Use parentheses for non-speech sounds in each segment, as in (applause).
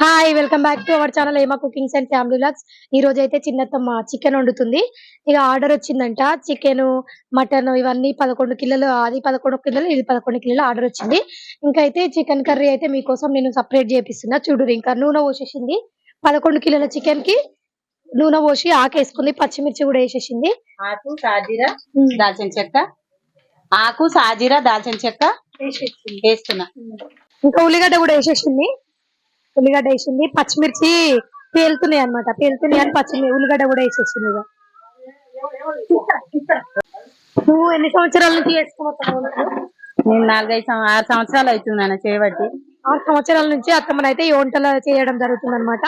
Hi welcome back to our channel ఏమా cookings and family vlogs ఈ రోజు అయితే చిన్నత్తమ్మ చికెన్ వండుతుంది. ఇక ఆర్డర్ వచ్చిందంట. చికెన్ మటన్ ఇవన్నీ పదకొండు కిలోలు అది పదకొండు కిలోలు ఇది పదకొండు కిలోలు ఆర్డర్ వచ్చింది. ఇంకా అయితే చికెన్ కర్రీ అయితే మీకోసం నేను సపరేట్ చేపిస్తున్నా. చూడు ఇంకా నూనె పోసేసింది. పదకొండు కిలోల చికెన్కి నూనె పోసి ఆకేసుకుంది. పచ్చిమిర్చి కూడా వేసేసింది. ఆకు సాజీరా దాల్చిన చెక్క. ఆకు సాజీరా దాల్చిన చెక్క. వేస్తున్నా. ఇంకా ఉల్లిగడ్డ కూడా వేసేసింది. ఉల్లిగడ్డ వేసింది పచ్చిమిర్చి పేలుతున్నాయి అన్నమాట. పేలుతున్నాయి అని పచ్చిమిర్చి ఉల్లిగడ్డ కూడా వేసేసింది ఇక నువ్వు ఎన్ని సంవత్సరాల నుంచి చేసుకున్నావు నేను నాలుగైదు ఆరు సంవత్సరాలు అవుతుంది నాన్న చేయబట్టి. ఆరు సంవత్సరాల నుంచి అత్తమ్మనైతే ఈ వంటలు చేయడం జరుగుతుంది అనమాట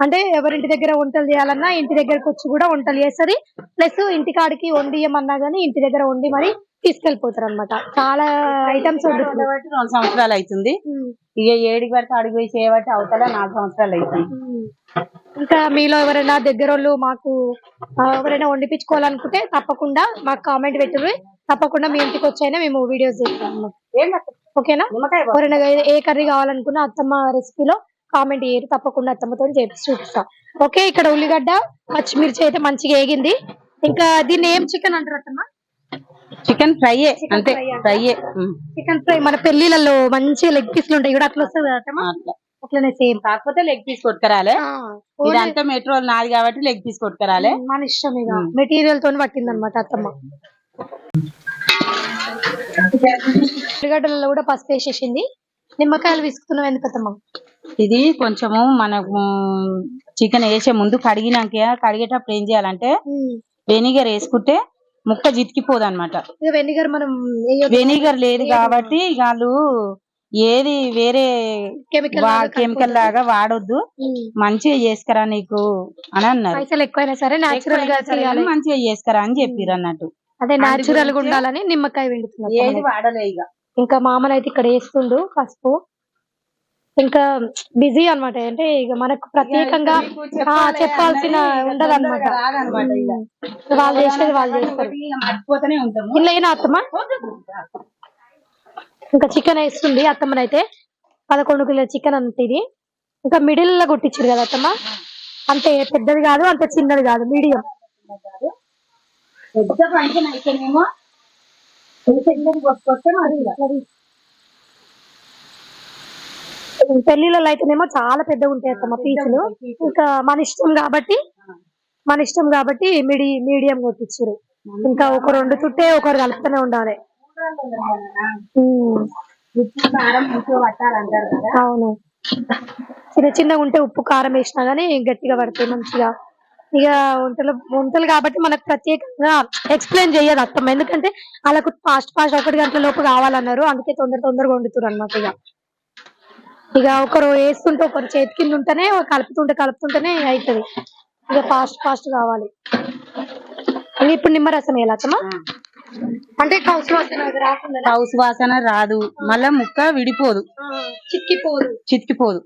అంటే ఎవరింటి దగ్గర వంటలు చేయాలన్నా ఇంటి దగ్గరకు వచ్చి కూడా వంటలు చేస్తది. ప్లస్ ఇంటి కాడికి వండియమన్నా గానీ ఇంటి దగ్గర వండి మరి తీసుకెళ్ళిపోతారు అనమాట చాలా ఐటమ్స్ చేయబట్టి రెండు సంవత్సరాలు అవుతుంది. ఇక ఏడికి పడితే అడిగి పోయి చేయబట్టి అవతల నాలుగు సంవత్సరాలు అవుతుంది. ఇంకా మీలో ఎవరైనా దగ్గరోళ్ళు మాకు ఆ, ఎవరైనా వండిపించుకోవాలనుకుంటే తప్పకుండా మాకు కామెంట్ పెట్టుర్రి. తప్పకుండా మీ ఇంటికి వచ్చైనా మేము వీడియోస్ చేస్తాం అన్నమాట. ఓకేనా. ఎవరైనా ఏ- కర్రీ కావాలనుకున్నా అత్తమ్మ రెసిపీలో కామెంట్ చేయరు. తప్పకుండా అత్తమ్మతో చేసి చూపిస్తా. ఓకే ఇక్కడ ఉల్లిగడ్డ పచ్చిమిర్చి అయితే మంచిగా వేగింది ఇంకా దీన్ని ఏం చికెన్ అంటారు అత్తమ్మ? చికెన్ ఫ్రై అంతే fry ఆ? ఫ్రై చికెన్ ఫ్రై మన పెళ్ళిలలో మంచి లెగ్ పీస్లు ఉంటాయి కూడా అట్లా వస్తుంది అట్లనే సేమ్ కాకపోతే లెగ్ పీస్ కొట్టుకరాలే. ఇదంతా మెట్రోల్ నాది కాబట్టి లెగ్ పీస్ కొట్టుకరాలే. మన ఇష్టం ఇక. మెటీరియల్ తోని పట్టింది అనమాట అత్తమ్మ. ఉల్లిగడ్డలలో కూడా పసుపు వేసేసింది. నిమ్మకాయలు విసుకుతున్నాం ఎందుకు అత్తమ్మ? ఇది కొంచెము మనకు చికెన్ వేసే ముందు కడిగినాక కడిగేటప్పుడు ఏం చేయాలంటే వెనిగర్ వేసుకుంటే ముక్క జితికిపోదు అనమాట వెనిగర్ మనం. వెనిగర్ లేదు కాబట్టి వాళ్ళు ఏది వేరే కెమికల్ లాగా కెమికల్ లాగా వాడొద్దు. మంచిగా చేసుకురా నీకు అని అన్నారు. పైసలు ఎక్కువైనా సరే నాచురల్గా చేయాలి. మంచిగా చేసుకురా అని చెప్పిర్రు అన్నట్టు. అదే నాచురల్గా ఉండాలని నిమ్మకాయ పిండుతున్నారు ఏది వాడలే ఇక. ఇంకా మామలు అయితే ఇక్కడ వేస్తుండు పసుపు. ఇంకా బిజీ అన్నమాట. అంటే ఇక మనకు ప్రత్యేకంగా చెప్పాల్సిన ఉండదు అనమాట. వాళ్ళు చేసేది వాళ్ళు చేస్తారు. అయినా అత్తమ్మ? ఇంకా చికెన్ వేస్తుంది అత్తమ్మనైతే. పదకొండు కిలో చికెన్ అంత ఇది. ఇంకా మిడిల్లో కొట్టించారు కదా అత్తమ్మ? అంతే పెద్దది కాదు అంత చిన్నది కాదు మీడియం. పెద్ద ఫంక్షన్ అయితేనేమో. పెద్దది కొట్టుకొస్తే మరి ఇక. పెళ్ళిళ్ళలో అయితేనేమో చాలా పెద్దగా ఉంటాయి అత్తమ్మ పీసులు ఇంకా మన ఇష్టం కాబట్టి మన ఇష్టం కాబట్టి మిడి మీడియం కొట్టించారు ఇంకా ఒకరు వండుతుంటే ఒకరు కలుపుతూనే ఉండాలి. అవును. చిన్న చిన్నగా ఉంటే ఉప్పు కారం వేసినా గానీ గట్టిగా పడతాయి మంచిగా. ఇక వంటలు వంటలు కాబట్టి మనకు ప్రత్యేకంగా ఎక్స్ప్లెయిన్ చేయదు అత్తమ్మ. ఎందుకంటే వాళ్ళకు ఫాస్ట్ ఫాస్ట్ ఒకటి గంటల లోపు కావాలన్నారు. అందుకే తొందర తొందరగా వండుతారు అనమాట ఇక. ఇక ఒకరు వేస్తుంటే ఒకరు చేతి కింద ఉంటేనే కలుపుతుంటే కలుపుతుంటేనే అవుతుంది. ఇక ఫాస్ట్ ఫాస్ట్ కావాలి. ఇప్పుడు నిమ్మరసం వేయాలి అత్తమ్మ? అంటే కౌసు వాసన రాకుండా హౌస్ వాసన రాదు. మళ్ళా ముక్క విడిపోదు. చిక్కిపోదు.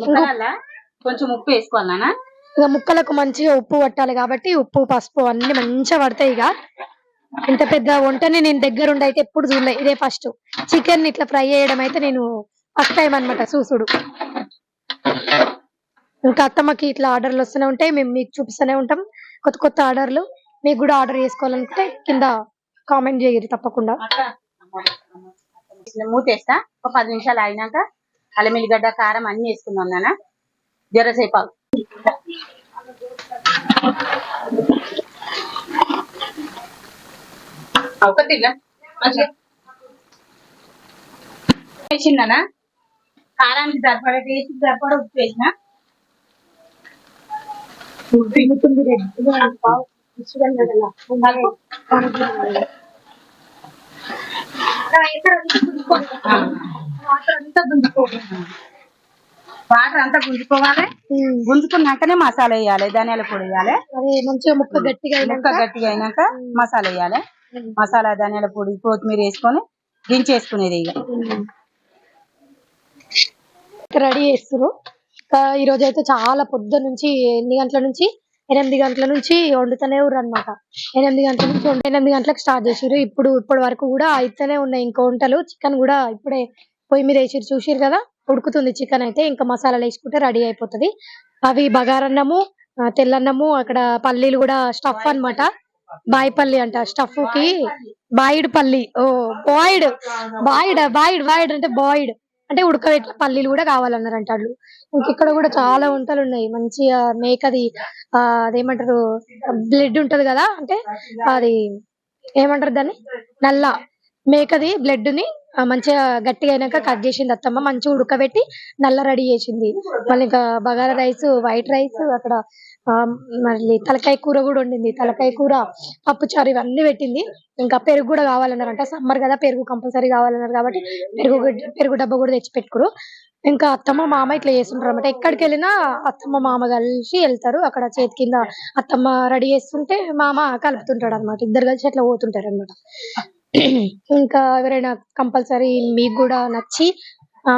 ముక్కలల్లా కొంచెం ఉప్పు వేసుకోవాలనా ఇక ముక్కలకు మంచిగా ఉప్పు పట్టాలి కాబట్టి ఉప్పు పసుపు అన్ని మంచిగా పడతాయి ఇక. ఇంత పెద్ద వంటని నేను దగ్గరుండి అయితే ఎప్పుడు చూడలే. ఇదే ఫస్ట్ చికెన్ ఇట్లా ఫ్రై చేయడం అయితే నేను ఫస్ట్ టైం అనమాట చూసుడు. ఇంకా అత్తమ్మకి ఇట్లా ఆర్డర్లు వస్తూనే ఉంటాయి. మేము మీకు చూపిస్తూనే ఉంటాం. కొత్త కొత్త ఆర్డర్లు. మీకు కూడా ఆర్డర్ చేసుకోవాలంటే కింద కామెంట్ చేయరు తప్పకుండా. మూతేస్తా ఒక పది నిమిషాలు అయినాక అల్లం ఎల్లిగడ్డ కారం అన్ని వేసుకుందాం నాన్న. జరసేపు ఆగు. ఒకటి ఇలా మంచిగా? వేసిందనా? కారానికి సరిపడ టేస్ట్ సరిపడ ఉప్పు వేసిన? వాటర్ అంతా గుంజుకోవాలి. గుంజుకున్నాకనే మసాలా వేయాలి ధనియాల పొడి వేయాలి. అది మంచిగా ముక్క గట్టిగా ముక్క అయినాక గట్టిగా అయినాక మసాలా వేయాలి. మసాలా ధనియాల పొడి కొత్తిమీర వేసుకొని దించేసుకునేది ఇక. రెడీ చేస్తారు ఇంకా ఈ రోజు అయితే చాలా పొద్దు నుంచి ఎన్ని గంటల నుంచి? ఎనిమిది గంటల నుంచి వండుతూనే ఉర్రు అనమాట ఎనిమిది గంటల నుంచి ఎనిమిది గంటలకు స్టార్ట్ చేసిర్రు. ఇప్పుడు ఇప్పటి వరకు కూడా అయితేనే ఉన్నాయి. ఇంకా వంటలు చికెన్ కూడా ఇప్పుడే పొయ్యి మీద వేసిర్రు. చూసిర్రు కదా? ఉడుకుతుంది చికెన్ అయితే ఇంకా మసాలాలు వేసుకుంటే రెడీ అయిపోతది. అవి బగారన్నము తెల్లన్నము అక్కడ పల్లీలు కూడా స్టఫ్ అన్నమాట. బాయిపల్లి అంట స్టఫ్కి బాయిడ్ పల్లి. ఓ బాయిడ్ బాయిడ్ బాయిడ్ బాయిడ్ అంటే బాయిడ్. అంటే ఉడకబెట్టిన పల్లీలు కూడా కావాలన్నారంట వాళ్ళు. ఇంక ఇక్కడ కూడా చాలా వంటలు ఉన్నాయి. మంచిగా మేకది ఆ అదేమంటారు బ్లడ్ ఉంటది కదా అంటే అది ఏమంటారు దాన్ని? నల్ల. మేకది బ్లడ్ని మంచిగా గట్టిగా అయినాక కట్ చేసింది అత్తమ్మ. మంచిగా ఉడకబెట్టి నల్ల రెడీ చేసింది. మళ్ళీ ఇంకా బగారా రైస్ వైట్ రైస్ అక్కడ మళ్ళీ తలకాయ కూర కూడా వండింది. తలకాయ కూర పప్పుచారు ఇవన్నీ పెట్టింది. ఇంకా పెరుగు కూడా కావాలన్నారంట. సమ్మర్ కదా పెరుగు కంపల్సరీ కావాలన్నారు కాబట్టి పెరుగు పెరుగు డబ్బా కూడా తెచ్చి పెట్టుకురు. ఇంకా అత్తమ్మ మామ ఇట్లా చేస్తుంటారు అనమాట ఎక్కడికి వెళ్ళినా అత్తమ్మ మామ కలిసి వెళ్తారు. అక్కడ చేతి కింద అత్తమ్మ రెడీ చేస్తుంటే మామ కలుపుతుంటాడు అనమాట ఇద్దరు కలిసి అట్లా పోతుంటారు అనమాట ఇంకా ఎవరైనా కంపల్సరీ మీకు కూడా నచ్చి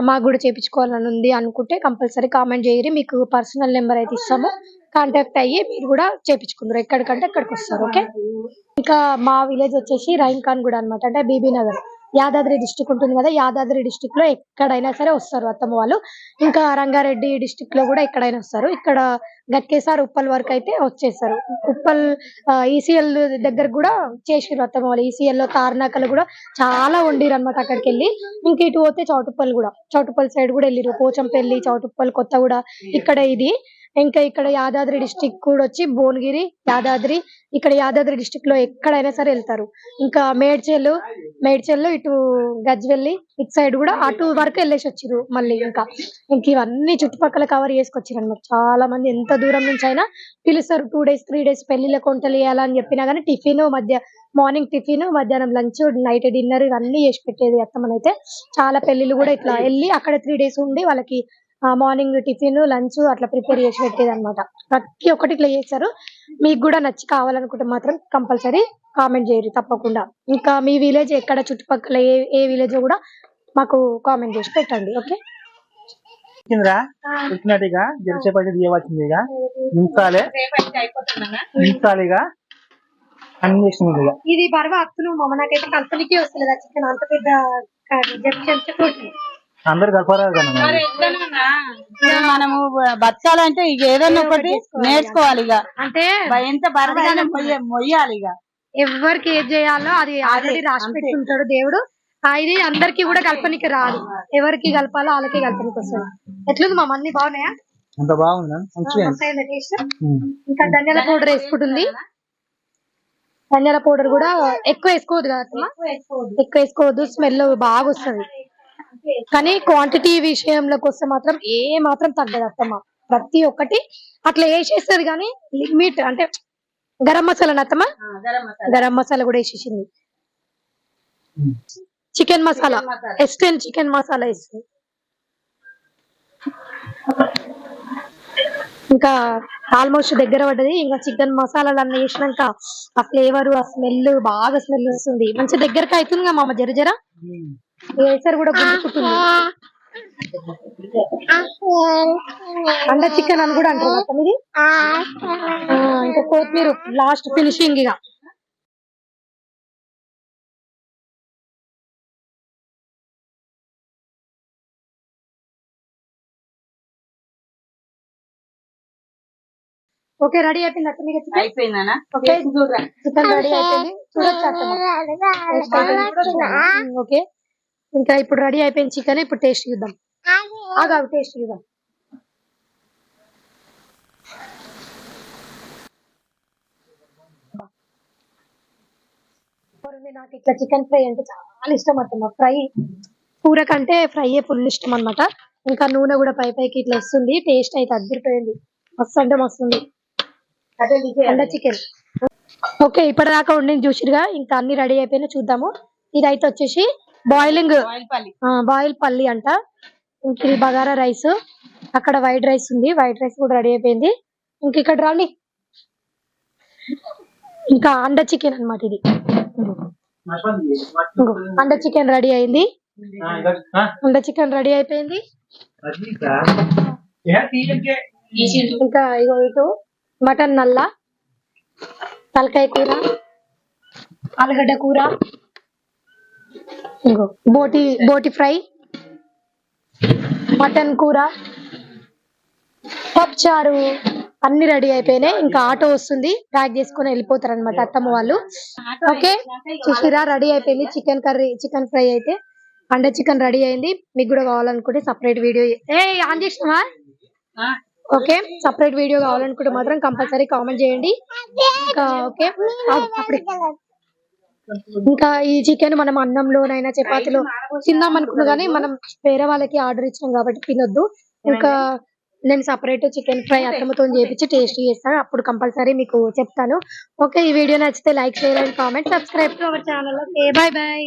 మాకు కూడా చేపించుకోవాలని ఉంది అనుకుంటే కంపల్సరీ కామెంట్ చేయరు. మీకు పర్సనల్ నెంబర్ అయితే ఇస్తాము. కాంటాక్ట్ అయ్యి మీరు కూడా చేపించుకుందరు. ఎక్కడికంటే అక్కడికి వస్తారు ఓకే? ఇంకా మా విలేజ్ వచ్చేసి రైన్ ఖాన్ కూడా అనమాట అంటే బీబీ నగర్. యాదాద్రి డిస్టిక్ ఉంటుంది కదా యాదాద్రి డిస్టిక్లో ఎక్కడైనా సరే వస్తారు అత్తమ్మ వాళ్ళు. ఇంకా రంగారెడ్డి డిస్టిక్లో కూడా ఎక్కడైనా వస్తారు. ఇక్కడ గట్కేసార్ ఉప్పల్ వరకు అయితే వచ్చేసారు ఉప్పల్ ఈసీఎల్ దగ్గర కూడా చేసిరు అత్తమ్మ వాళ్ళు. ఈసీఎల్లో తార్నాకలు కూడా చాలా వండిరు అనమాట అక్కడికి వెళ్ళి ఇంకా ఇటు పోతే చౌటుప్పల్ కూడా. చౌటుప్పల్ సైడ్ కూడా వెళ్ళిరు పోచంపల్లి చౌటుప్పల్ కొత్తగూడ ఇక్కడ ఇది. ఇంకా ఇక్కడ యాదాద్రి డిస్టిక్ కూడా వచ్చి భువనగిరి యాదాద్రి. ఇక్కడ యాదాద్రి డిస్టిక్లో ఎక్కడైనా సరే వెళ్తారు. ఇంకా మేడ్చేలు మేడ్చేలు ఇటు గజ్వెల్లి ఇటు సైడ్ కూడా అటు వరకు వెళ్ళేసి వచ్చిర్రు మళ్ళీ ఇంకా. ఇంక ఇవన్నీ చుట్టుపక్కల కవర్ చేసుకొచ్చారు అనమాట చాలా మంది ఎంత దూరం నుంచి అయినా పిలుస్తారు. టూ డేస్ త్రీ డేస్ పెళ్ళిళ్ళ కొంటలు వేయాలని చెప్పినా గానీ టిఫిన్ మధ్య మార్నింగ్ టిఫిన్ మధ్యాహ్నం లంచ్ నైట్ డిన్నర్ ఇవన్నీ చేసి పెట్టేది అత్తమ్మనైతే. చాలా పెళ్ళిళ్ళు కూడా ఇట్లా వెళ్ళి అక్కడ త్రీ డేస్ ఉండి వాళ్ళకి మార్నింగ్ టిఫిన్ లంచ్ అట్లా ప్రిపేర్ చేసి పెట్టేది అనమాట ప్రతి ఒక్కటి ఇట్లా చేస్తారు. మీకు కూడా నచ్చి కావాలనుకుంటే మాత్రం కంపల్సరీ కామెంట్ చేయరు తప్పకుండా. ఇంకా మీ విలేజ్ ఎక్కడ చుట్టుపక్కల ఏ ఏ విలేజ్ కూడా మాకు కామెంట్ చేసి పెట్టండి ఓకే? జరసేపటి తీయవలసిందిగా అన్ని ఇది బరవ అత్తులు మా నాకైతే కల్పనకి వస్తలేదు చికెన్. అంత పెద్ద అందరు కలపరాదు మనము బతకాలంటే ఇక ఏదన్నా ఒకటి నేర్చుకోవాలి ఇక. అంటే ఎంత బరదగానే మొయ్య మొయ్యాలి ఇక. ఎవరికి ఏది చేయాలో అది ఆల్రెడీ రాసి అంతే. పెట్టి ఉంటాడు దేవుడు. ఆ, ఇది అందరికి కూడా కల్పనకి రాదు. ఎవరికి కలపాలో వాళ్ళకి కల్పనకి వస్తుంది. ఎట్లుంది మా అన్ని బాగున్నాయా? అంత బాగుందా. ఇంకా ధనియాల పౌడర్ వేసుకుంటుంది. ధనియాల పౌడర్ కూడా ఎక్కువ వేసుకోవద్దు కదా? ఎక్కువ వేసుకోవద్దు. స్మెల్ బాగా వస్తుంది. కానీ క్వాంటిటీ విషయంలోకి వస్తే మాత్రం ఏ మాత్రం తగ్గదు అత్తమ్మ. ప్రతి ఒక్కటి అట్లా వేసేస్తుంది కానీ లిమిట్ అంటే గరం మసాలా అత్తమ్మ? గరం మసాలా. కూడా వేసేసింది. Chicken masala. Eastern chicken masala వేస్తుంది ఇంకా ఆల్మోస్ట్ దగ్గర పడ్డది. ఇంకా చికెన్ మసాలాలు అన్ని వేసినాక ఆ ఫ్లేవర్ ఆ స్మెల్ బాగా స్మెల్ వస్తుంది. మంచి దగ్గరకి అవుతుంది కదా మామ జర జర? వేసర్ కూడా గుంజుకుంటుంది అండ చికెన్ అని కూడా అంటారు మొత్తం ఇది ఆ, ఇంకా కొత్తిమీర లాస్ట్ ఫినిషింగ్ ఇక. ఓకే రెడీ అయిపోయింది అత్త మీకు చికెన్? అయిపోయిందనా? ఓకే చికెన్ రెడీ అయిపోయింది. చూడొచ్చు (laughs) ఓకే. ఇంకా ఇప్పుడు రెడీ అయిపోయింది చికెన్ ఇప్పుడు టేస్ట్ చూద్దాం. ఆగా. టేస్ట్ చూద్దాం. నాకు ఇట్లా చికెన్ ఫ్రై అంటే చాలా ఇష్టం అత్తమ్మ. ఫ్రై కూర కంటే ఫ్రై ఫుల్ ఇష్టం అన్నమాట. ఇంకా నూనె కూడా పై పైకి ఇట్లా వస్తుంది టేస్ట్ అయితే అద్దరిపోయింది. మస్తు అంటే మస్తు ఉంది. అండ చికెన్. ఓకే ఇప్పటిదాకా ఉండింది చూసిరుగా ఇంకా అన్ని రెడీ అయిపోయినా చూద్దాము. ఇదైతే వచ్చేసి బాయిలింగ్ బాయిల్ పల్లి. అంట. ఇంక ఇది బగారా రైస్. అక్కడ వైట్ రైస్ ఉంది. వైట్ రైస్ కూడా రెడీ అయిపోయింది. ఇంక ఇక్కడ రాండి. ఇంకా అండ చికెన్ అన్నమాట ఇది. ఇంకో అండ చికెన్ రెడీ అయింది. అండ చికెన్ రెడీ అయిపోయింది. ఇంకా ఇగో ఇటు మటన్ నల్ల. తలకాయ కూర. ఆలుగడ్డ కూర. ఇంకో. బోటి బోటి ఫ్రై. మటన్ కూర. పప్పుచారు అన్ని రెడీ అయిపోయినాయి. ఇంకా ఆటో వస్తుంది. ప్యాక్ చేసుకుని వెళ్ళిపోతారు అనమాట అత్తమ్మ వాళ్ళు. ఓకే? చూసిరా రెడీ అయిపోయింది. చికెన్ కర్రీ చికెన్ ఫ్రై అయితే. అండ చికెన్ రెడీ అయింది. మీకు కూడా కావాలనుకుంటే సపరేట్ వీడియో ఏ ఆన్ చేసినావా? ఓకే? సపరేట్ వీడియో కావాలనుకుంటే మాత్రం కంపల్సరీ కామెంట్ చేయండి. ఓకే? అప్పుడు. ఇంకా ఈ చికెన్ మనం అన్నంలోనైనా చపాతీలో తిందాం అనుకున్నా కానీ మనం వేరే వాళ్ళకి ఆర్డర్ ఇచ్చినాం కాబట్టి తినొద్దు. ఇంకా నేను సపరేట్ చికెన్ ఫ్రై అత్తమ్మతో చేపించి టేస్ట్ చేస్తాను. అప్పుడు కంపల్సరీ మీకు చెప్తాను. ఓకే ఈ వీడియో నచ్చితే like share and comment. Subscribe to our channel. Okay bye bye.